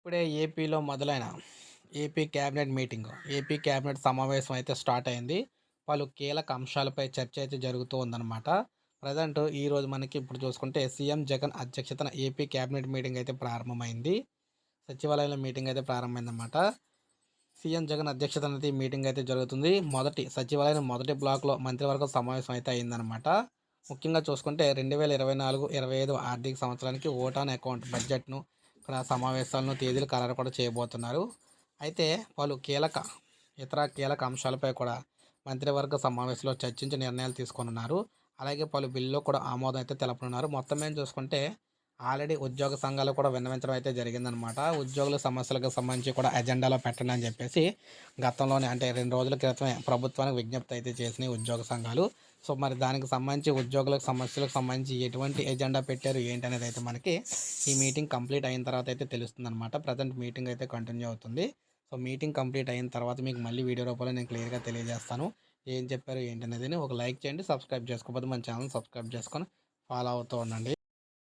ఇప్పుడే ఏపీలో మొదలైన AP cabinet meeting. AP cabinet సమావేశం అయితే స్టార్ట్ అయింది. పలు కీలక అంశాలపై చర్చ అయితే జరుగుతూ ఉందన్నమాట. ప్రజెంట్ ఈరోజు మనకి ఇప్పుడు చూసుకుంటే సీఎం జగన్ అధ్యక్షతన ఏపీ క్యాబినెట్ మీటింగ్ అయితే ప్రారంభమైంది. సచివాలయంలో మీటింగ్ అయితే ప్రారంభమైందన్నమాట. సీఎం జగన్ అధ్యక్షతన అయితే మీటింగ్ అయితే జరుగుతుంది. మొదటి సచివాలయం మొదటి బ్లాక్లో మంత్రివర్గ సమావేశం అయితే అయిందనమాట ముఖ్యంగా చూసుకుంటే రెండు వేల ఇరవై నాలుగు ఇరవై ఐదు ఆర్థిక సంవత్సరానికి ఓటాన్ అకౌంట్ బడ్జెట్ను సమావేశాలను తేదీలు ఖరారు కూడా చేయబోతున్నారు. అయితే పలు కీలక ఇతర కీలక అంశాలపై కూడా మంత్రివర్గ సమావేశంలో చర్చించి నిర్ణయాలు తీసుకున్నారు అలాగే పలు బిల్లులు కూడా ఆమోదం అయితే తెలపనున్నారు. మొత్తం ఏం చూసుకుంటే ఆల్రెడీ ఉద్యోగ సంఘాలు కూడా విన్నవించడం అయితే జరిగిందనమాట. ఉద్యోగుల సమస్యలకు సంబంధించి కూడా ఎజెండాలో పెట్టండి అని చెప్పేసి గతంలోనే అంటే రెండు రోజుల క్రితమే ప్రభుత్వానికి విజ్ఞప్తి అయితే చేసినాయి ఉద్యోగ సంఘాలు. సో మరి దానికి సంబంధించి ఉద్యోగులకు సమస్యలకు సంబంధించి ఎటువంటి ఎజెండా పెట్టారు ఏంటి అనేది అయితే మనకి ఈ మీటింగ్ కంప్లీట్ అయిన తర్వాత అయితే తెలుస్తుంది అనమాట ప్రజెంట్ మీటింగ్ అయితే కంటిన్యూ అవుతుంది. సో మీటింగ్ కంప్లీట్ అయిన తర్వాత మీకు మళ్ళీ వీడియో రూపంలో నేను క్లియర్గా తెలియజేస్తాను. ఏం చెప్పారు ఏంటి అనేది ఒక లైక్ చేయండి సబ్స్క్రైబ్ చేసుకోకపోతే మన ఛానల్ సబ్స్క్రైబ్ చేసుకొని ఫాలో అవుతూ ఉండండి.